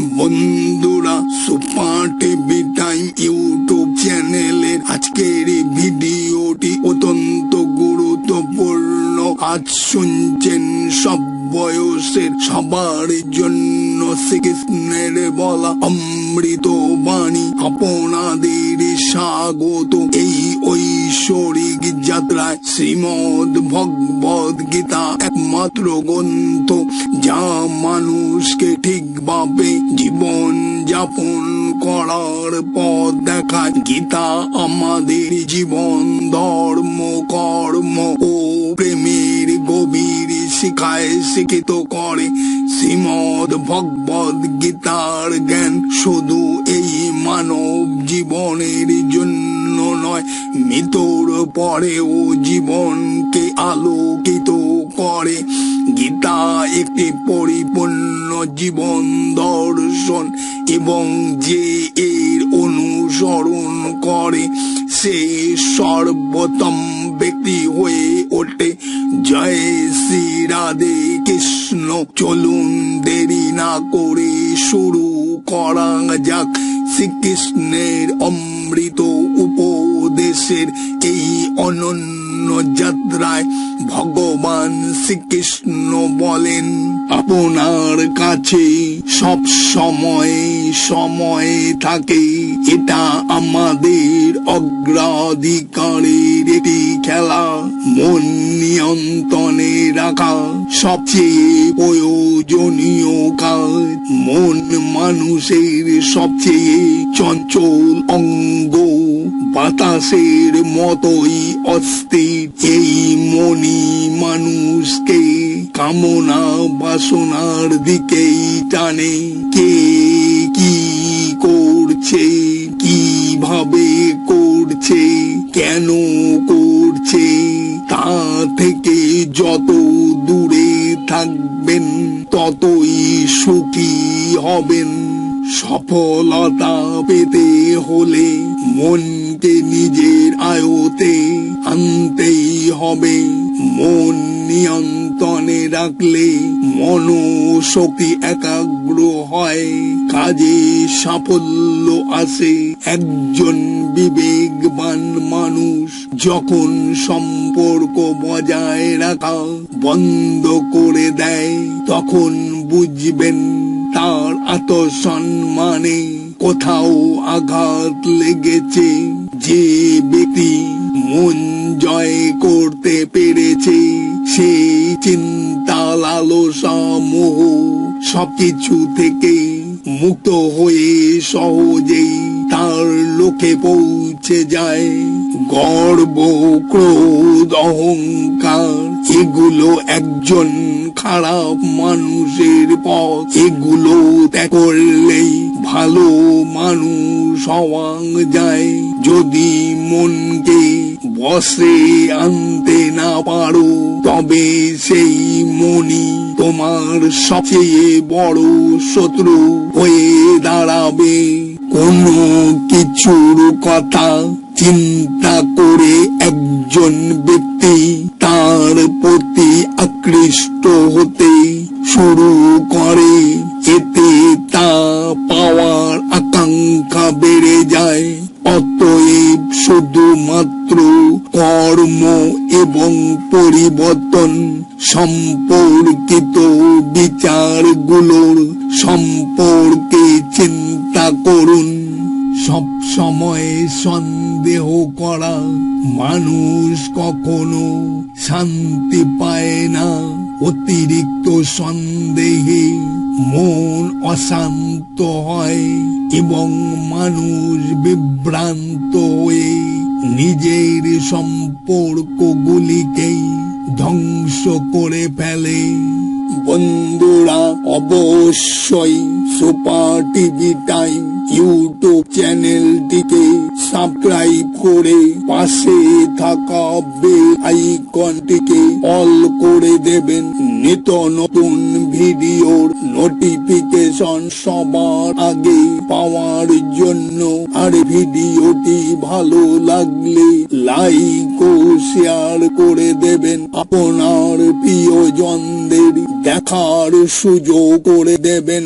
বন্ধুরা super TV time YouTube চ্যানেলের আজকের এই ভিডিওটি অত্যন্ত গুরুত্বপূর্ণ। আজ শুনছেন সব বয়সের সবার জন্য শ্রীকৃষ্ণের বলা অমৃত বাণী। আপনাদের স্বাগত। এই ঐশ্বরিক যাত্রায় শ্রীমদ ভগবদ গীতা একমাত্র গ্রন্থ, যা মানুষকে ঠিকভাবে জীবন যাপন করার পথ দেখায়। গীতা আমাদের জীবন, ধর্ম, কর্ম ও প্রেমের গভীর শিখায় শিক্ষিত করে। শ্রীমদ ভগবদ গীতার জ্ঞান শুধু এই মানব জীবনের জন্য নয় মৃত্যুর পরেও জীবনকে আলোকিত করে। গীতা একটি পরিপূর্ণ জীবন দর্শন এবং যে এর অনুসরণ করে, সে সর্বোত্তম ব্যক্তি হয়ে ওঠে। জয় শ্রী রাধে কৃষ্ণ। চলুন দেরি না করে শুরু করা যাক। শ্রীকৃষ্ণের অমৃত উপদেশের এই অনন্য যাত্রায় ভগবান শ্রীকৃষ্ণ বলেন, আপনার কাছে সব সময় সময় থাকে। এটা আমাদের অগ্রাধিকারের এটি খেলা মন নিয়ন্ত্রণে রাখা সবচেয়ে প্রয়োজনীয় কাজ। মন মানুষের সবচেয়ে চঞ্চল অঙ্গ। বাতাসের মতোই অস্থির। এই মনি মানুষকে কামনা বাসনার দিকেই টানে। কে কি যত দূরে থাকবেন, ততই সুখী হবেন। সফলতা পেতে হলে মনকে নিজের আয়তে আনতেই হবে। মন নিয়ন্ত্রণে রাখলে মনোশক্তি একাগ্র হয়। কাজে সাফল্য আসে একজন বিবেকবান মানুষ যখন সম্পর্ক বজায় রাখা বন্ধ করে দেয়, তখন বুঝবেন তার আত্মসম্মানে কোথাও আঘাত লেগেছে। যে ব্যক্তি মন জয় করতে পেরেছে সেই চিন্তা লালসা মোহ সবকিছু থেকে মুক্ত হয়ে সহজেই তার লোকে পৌঁছে যায়। গর্ব, ক্রোধ, অহংকার, এগুলো একজন খারাপ মানুষের পথ। এগুলো ত্যাগ করলেই ভালো মানুষ হওয়া যায়। যদি মনকে বসে আনতে না পারো, তবে সেই মনি তোমার সবচেয়ে বড় শত্রু হয়ে দাঁড়াবে। কোনো কিছুর কথা চিন্তা করে একজন ব্যক্তি তার প্রতি আকৃষ্ট হতে শুরু করে। এতে তা পাওয়ার আকাঙ্ক্ষা বেড়ে যায়। অতএব শুধুমাত্র কর্ম এবং পরিবর্তন সম্পর্কিত বিচারগুলোর সম্পর্কে চিন্তা করুন। সব সময় সন্দেহ করা মানুষ কখনো শান্তি পায় না। অতিরিক্ত সন্দেহে মন অশান্ত হয় এবং মানুষ বিভ্রান্ত হয়ে নিজের সম্পর্কগুলিকেই ধ্বংস করে ফেলে। বন্ধুরা, অবশ্যই সুপার টিভি টাইম ইউটিউব চ্যানেলটিকে সাবস্ক্রাইব করে পাশে থাকা বেল আইকনটিকে অল করে দেবেন। নিত্য নতুন ভিডিওর নোটিফিকেশন সবার আগে পাওয়ার জন্য। আর ভিডিওটি ভালো লাগলে লাইক ও শেয়ার করে দেবেন। আপনার প্রিয়জনদের দেখার সুযোগ করে দেবেন।